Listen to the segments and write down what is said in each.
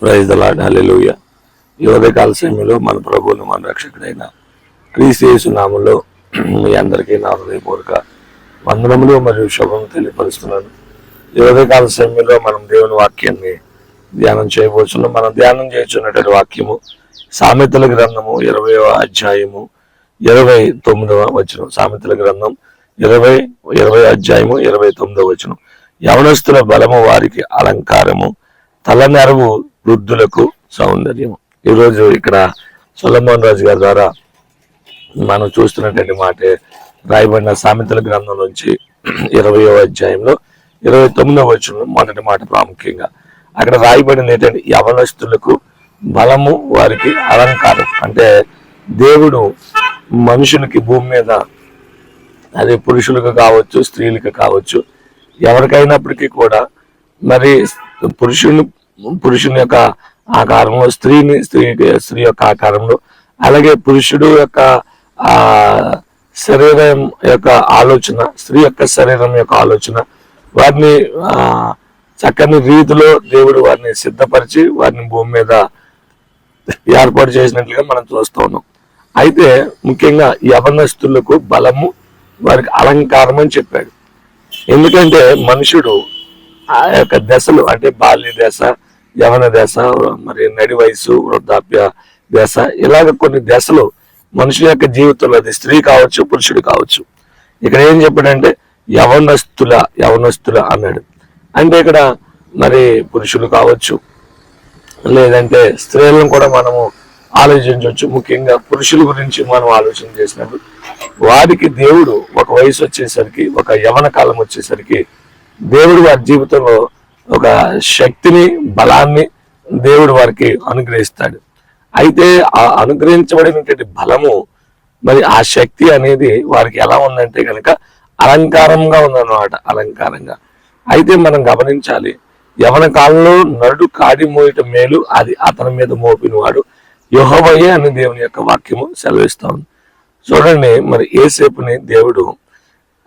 Praise the Lord హల్లెలూయ ఈ ఉదయకాల సమయంలో మన ప్రభువును మన రక్షకుడైన క్రీస్తు నామంలో మీ అందరికీ నా హృదయపూర్వక వందనములు మరియు శుభం తెలియపరుస్తున్నాను. ఈ ఉదయకాల సమయంలో మనం దేవుని వాక్యాన్ని ధ్యానం చేయబోతున్నాం. మనం ధ్యానం చేస్తున్నటువంటి వాక్యము సామెతల గ్రంథము ఇరవయవ అధ్యాయము ఇరవై తొమ్మిదవ వచనం. సామెతల గ్రంథం ఇరవై ఇరవై అధ్యాయము ఇరవై తొమ్మిదవ వచనం. యవనస్తుల బలము వారికి అలంకారము తలనెరవు వృద్ధులకు సౌందర్యము ఈరోజు ఇక్కడ సొలమోహన్ రాజు గారి ద్వారా మనం చూస్తున్నటువంటి మాట రాయబడిన సామెతల గ్రంథం నుంచి ఇరవయో అధ్యాయంలో ఇరవై తొమ్మిదవ వచ్చిన మొదటి మాట ప్రాముఖ్యంగా. అక్కడ రాయబడిన ఏంటంటే యవనస్తులకు బలము వారికి అలంకారం. అంటే దేవుడు మనుషులకి భూమి మీద అది పురుషులకు కావచ్చు స్త్రీలకు కావచ్చు ఎవరికైనప్పటికీ కూడా మరి పురుషుని పురుషుని యొక్క ఆకారంలో స్త్రీని స్త్రీ స్త్రీ యొక్క ఆకారంలో అలాగే పురుషుడు యొక్క ఆ శరీరం యొక్క ఆలోచన స్త్రీ యొక్క శరీరం యొక్క ఆలోచన వారిని ఆ చక్కని రీతిలో దేవుడు వారిని సిద్ధపరిచి వారిని భూమి మీద ఏర్పాటు చేసినట్లుగా మనం చూస్తూ ఉన్నాం. అయితే ముఖ్యంగా యవనస్తులకు బలము వారికి అలంకారం అని చెప్పాడు. ఎందుకంటే మనుషుడు ఆ యొక్క దశలు అంటే బాల్య దశ యవన దశ మరి నడి వయసు వృద్ధాప్య దశ ఇలాగ కొన్ని దశలు మనుషుల యొక్క జీవితంలో అది స్త్రీ కావచ్చు పురుషుడు కావచ్చు. ఇక్కడ ఏం చెప్పాడంటే యవనస్తుల యవనస్తుల అన్నాడు. అంటే ఇక్కడ మరి పురుషులు కావచ్చు లేదంటే స్త్రీలను కూడా మనము ఆలోచించవచ్చు. ముఖ్యంగా పురుషుల గురించి మనం ఆలోచన చేసినప్పుడు వారికి దేవుడు ఒక వయసు వచ్చేసరికి ఒక యవన కాలం వచ్చేసరికి దేవుడు వారి జీవితంలో ఒక శక్తిని బలాన్ని దేవుడు వారికి అనుగ్రహిస్తాడు. అయితే ఆ అనుగ్రహించబడినటువంటి బలము మరి ఆ శక్తి అనేది వారికి ఎలా ఉందంటే కనుక అలంకారంగా ఉందన్నమాట అలంకారంగా. అయితే మనం గమనించాలి యవన కాలంలో నడు కాడి మోయటం మేలు అది అతని మీద మోపినవాడు. యెహోవాయే అని దేవుని యొక్క వాక్యము సెలవిస్తా ఉంది. చూడండి మరి ఏసేపుని దేవుడు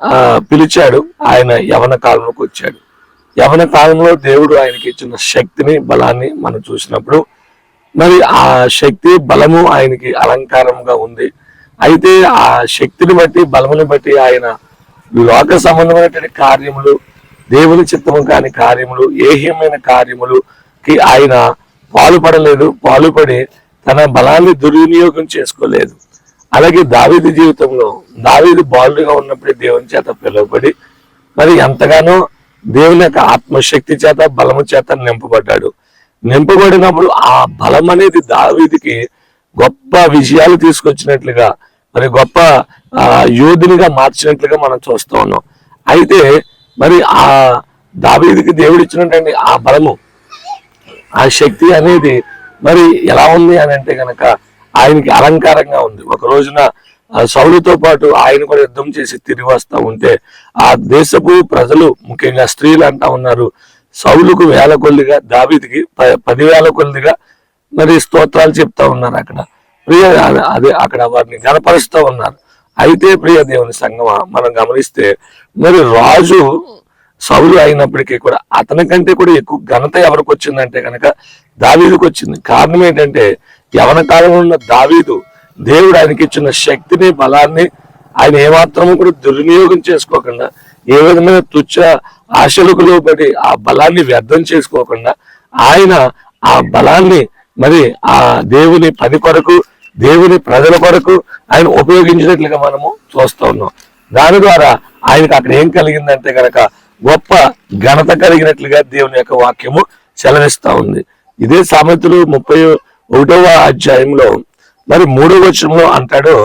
ఆ పిలిచాడు ఆయన యవన కాలంలోకి వచ్చాడు. యవన కాలంలో దేవుడు ఆయనకి ఇచ్చిన శక్తిని బలాన్ని మనం చూసినప్పుడు మరి ఆ శక్తి బలము ఆయనకి అలంకారంగా ఉంది. అయితే ఆ శక్తిని బట్టి బలముని బట్టి ఆయన లోక సంబంధమైనటువంటి కార్యములు దేవుని చిత్తము కాని కార్యములు ఏహ్యమైన కార్యములుకి ఆయన పాలుపడలేదు. పాలుపడి తన బలాన్ని దుర్వినియోగం చేసుకోలేదు. అలాగే దావీది జీవితంలో దావీది బాలుగా ఉన్నప్పుడే దేవుని చేత పిలువబడి మరి ఎంతగానో దేవుని యొక్క ఆత్మశక్తి చేత బలము చేత నింపబడ్డాడు. నింపబడినప్పుడు ఆ బలం అనేది దావీదికి గొప్ప విజయాలు తీసుకొచ్చినట్లుగా మరి గొప్ప ఆ, యోధునిగా మార్చినట్లుగా మనం చూస్తూ ఉన్నాం. అయితే మరి ఆ దావీదికి దేవుడు ఇచ్చినటువంటి ఆ బలము ఆ శక్తి అనేది మరి ఎలా ఉంది అని అంటే కనుక ఆయనకి అలంకారంగా ఉంది. ఒక రోజున సౌలుతో పాటు ఆయన కూడా యుద్ధం చేసి తిరిగి వస్తా ఉంటే ఆ దేశపు ప్రజలు ముఖ్యంగా స్త్రీలు అంటా ఉన్నారు సౌలుకు వేల కొద్దిగా దాబితికి ప- పదివేల కొద్దిగా మరి స్తోత్రాలు చెప్తా ఉన్నారు అక్కడ. ప్రియ అదే అక్కడ వారిని గనపరుస్తూ ఉన్నారు. అయితే ప్రియ దేవుని సంగమ మనం గమనిస్తే మరి రాజు సౌలు అయినప్పటికీ కూడా అతని కంటే కూడా ఎక్కువ ఘనత ఎవరికి వచ్చిందంటే కనుక దావీదుకు వచ్చింది. కారణం ఏంటంటే యవన కాలంలో ఉన్న దావీదు దేవుడు ఆయనకి ఇచ్చిన శక్తిని బలాన్ని ఆయన ఏమాత్రము కూడా దుర్వినియోగం చేసుకోకుండా ఏ విధమైన తుచ్చ ఆశలకు లోబడి ఆ బలాన్ని వ్యర్థం చేసుకోకుండా ఆయన ఆ బలాన్ని మరి ఆ దేవుని పని కొరకు దేవుని ప్రజల కొరకు ఆయన ఉపయోగించినట్లుగా మనము చూస్తూ ఉన్నాం. దాని ద్వారా ఆయనకు అక్కడ ఏం కలిగిందంటే కనుక గొప్ప ఘనత కలిగినట్లుగా దేవుని యొక్క వాక్యము సెలవిస్తా ఉంది. ఇదే సామెతలు ముప్పై ఒకటవ అధ్యాయంలో మరి మూడో వచనంలో అంటాడు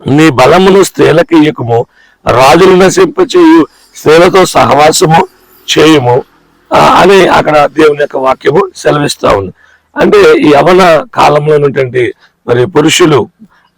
నీ బలమును స్త్రీలకు ఇయ్యకము రాజులు నశింపచేయు స్త్రీలతో సహవాసము చేయము. అని అక్కడ దేవుని యొక్క వాక్యము సెలవిస్తా ఉంది. అంటే ఈ యవన కాలంలో ఉన్నటువంటి మరి పురుషులు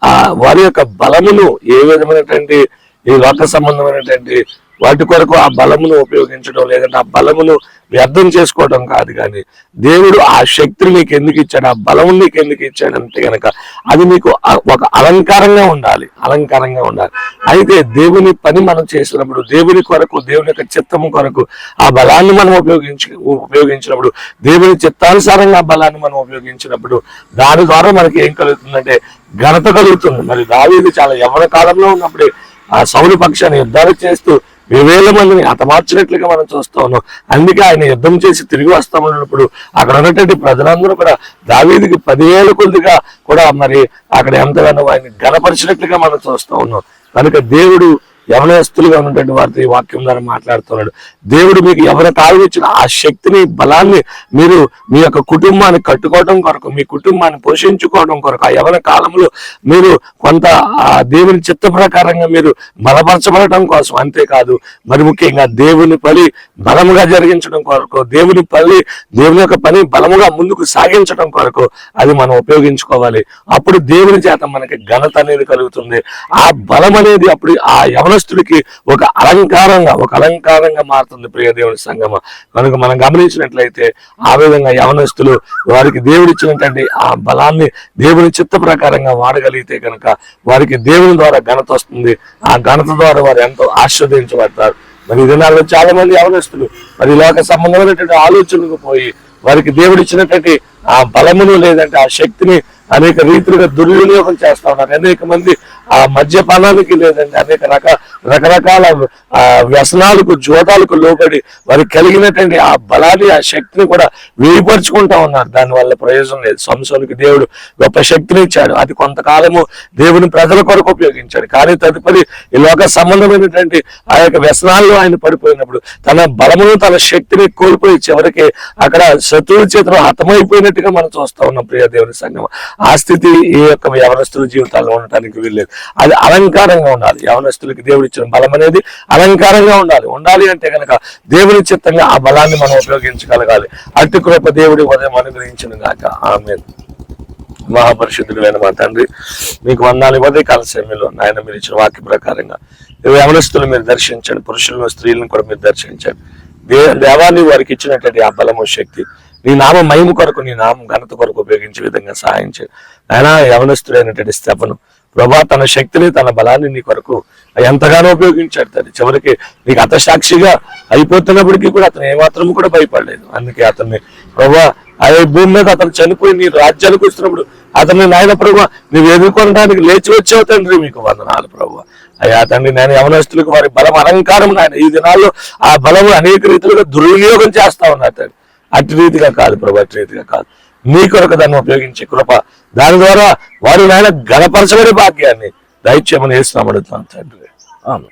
ఆ వారి యొక్క బలమును ఏ విధమైనటువంటి ఈ లోక సంబంధమైనటువంటి వాటి కొరకు ఆ బలమును ఉపయోగించడం లేదంటే ఆ బలమును వ్యర్థం చేసుకోవడం కాదు కానీ దేవుడు ఆ శక్తిని నీకు ఎందుకు ఇచ్చాడు? ఆ బలముని నీకు ఎందుకు ఇచ్చాడు అంటే అది నీకు ఒక అలంకారంగా ఉండాలి. అలంకారంగా ఉండాలి. అయితే దేవుని పని మనం చేసినప్పుడు దేవుని కొరకు దేవుని యొక్క చిత్తము కొరకు ఆ బలాన్ని మనం ఉపయోగించి ఉపయోగించినప్పుడు దేవుని చిత్తానుసారంగా ఆ బలాన్ని మనం ఉపయోగించినప్పుడు దాని ద్వారా మనకి ఏం కలుగుతుందంటే ఘనత కలుగుతుంది. మరి దావీది చాలా యవన కాలంలో ఉన్నప్పుడే ఆ సౌలు పక్షాన్ని యుద్ధాలు చేస్తూ వేల మందిని హతమార్చినట్లుగా మనం చూస్తా ఉన్నాం. అందుకే ఆయన యుద్ధం చేసి తిరిగి వస్తామన్నప్పుడు అక్కడ ఉన్నటువంటి ప్రజలందరూ కూడా దావీదికి పదివేల కొద్దిగా కూడా మరి అక్కడ ఎంతగానో ఆయన గణపరిచినట్లుగా మనం చూస్తా ఉన్నాం. కనుక దేవుడు యవనస్తులుగా ఉన్నటువంటి వారితో ఈ వాక్యం ద్వారా మాట్లాడుతున్నాడు. దేవుడు మీకు ఎవరి కాలం ఆ శక్తిని బలాన్ని మీరు మీ యొక్క కుటుంబాన్ని కట్టుకోవడం కొరకు మీ కుటుంబాన్ని పోషించుకోవడం కొరకు ఆ యవన కాలంలో మీరు కొంత ఆ దేవుని చిత్త ప్రకారంగా మీరు బలపరచబడటం కోసం అంతేకాదు మరి ముఖ్యంగా దేవుని పని బలముగా జరిగించడం కొరకు దేవుని పని దేవుని యొక్క పని బలముగా ముందుకు సాగించడం కొరకు అది మనం ఉపయోగించుకోవాలి. అప్పుడు దేవుని చేత మనకి ఘనత అనేది కలుగుతుంది. ఆ బలం అనేది అప్పుడు ఆ యవన యవనస్తుడికి ఒక అలంకారంగా ఒక అలంకారంగా మారుతుంది ప్రియ దేవుని సంగమ. కనుక మనం గమనించినట్లయితే ఆ విధంగా యవనస్తులు వారికి దేవుడిచ్చినటువంటి ఆ బలాన్ని దేవుని చిత్త ప్రకారంగా వాడగలిగితే కనుక వారికి దేవుని ద్వారా ఘనత వస్తుంది. ఆ ఘనత ద్వారా వారు ఎంతో ఆస్వాదించబడతారు మరి దినాల్లో చాలా మంది యవనస్తులు మరి లోక సంబంధమైనటువంటి ఆలోచనలకు పోయి వారికి దేవుడిచ్చినటువంటి ఆ బలమును లేదంటే ఆ శక్తిని అనేక రీతులుగా దుర్వినియోగం చేస్తా ఉన్నారు. అనేక మంది ఆ మద్యపానానికి లేదండి. అనేక రక రకరకాల ఆ వ్యసనాలకు జోదాలకు లోబడి వారికి కలిగినటువంటి ఆ బలాన్ని ఆ శక్తిని కూడా వేయపరుచుకుంటా ఉన్నారు. దాని వల్ల ప్రయోజనం లేదు. సంసోనికి దేవుడు గొప్ప శక్తిని ఇచ్చాడు. అది కొంతకాలము దేవుని ప్రజల కొరకు ఉపయోగించాడు. కానీ తదుపరి ఈ లోక సంబంధమైనటువంటి ఆ యొక్క వ్యసనాల్లో ఆయన పడిపోయినప్పుడు తన బలమును తన శక్తిని కోల్పోయి చివరికి అక్కడ శత్రువు చేతిలో హతమైపోయినట్టుగా మనం చూస్తా ఉన్నాం. ప్రియ దేవుని సంఘం ఆ స్థితి ఈ యొక్క యవనస్తుల జీవితాల్లో ఉండటానికి వీల్లేదు. అది అలంకారంగా ఉండాలి. యవనస్తులకి దేవుడు ఇచ్చిన బలం అనేది అలంకారంగా ఉండాలి. ఉండాలి అంటే కనుక దేవుని చిత్తంగా ఆ బలాన్ని మనం ఉపయోగించగలగాలి. అట్టి కృప దేవుడి ఉదయం అనుగ్రహించిన గాక. ఆమె మహాపరిశుద్ధుడైన మా తండ్రి మీకు వందాలు ఇవ్వదే కాల సమయంలో నాయన మీరు ఇచ్చిన వాక్య ప్రకారంగా. యవనస్తులు మీరు దర్శించండి. పురుషులను స్త్రీలను కూడా మీరు దర్శించండి. దే దేవాన్ని వారికి ఇచ్చినటువంటి ఆ బలము శక్తి నీ నామ మహిమ కొరకు నీ నామం ఘనత కొరకు ఉపయోగించే విధంగా సహాయం చేయి ఆయన యవనస్తుడైనటువంటి స్తెపను ప్రభా తన శక్తిని తన బలాన్ని నీ కొరకు ఎంతగానో ఉపయోగించాడు తను చివరికి నీకు అతసాక్షిగా అయిపోతున్నప్పటికీ కూడా అతను ఏమాత్రం కూడా భయపడలేదు. అందుకే అతన్ని ప్రభా అదే భూమి మీద అతను చనిపోయి నీ రాజ్యానికి వచ్చినప్పుడు అతన్ని నాయన ప్రభు నువ్వు ఎదుర్కొనడానికి లేచి వచ్చావు తండ్రి మీకు వందనాలు ప్రభు. అయ్యా తండ్రి నేను యవనస్తులకు వారి బలం అలంకారం నాయన. ఈ దినాల్లో ఆ బలము అనేక రీతిలుగా దుర్వినియోగం చేస్తా ఉన్నారు తండ్రి. అటు రీతిగా కాదు ప్రభు అటు రీతిగా కాదు. నీ కొరకు దాన్ని ఉపయోగించే కృప దాని ద్వారా వారు నాయన గణపరచబడే భాగ్యాన్ని దయచేయమని వేస్తున్నాం అడుగుతాను తండ్రి. ఆమె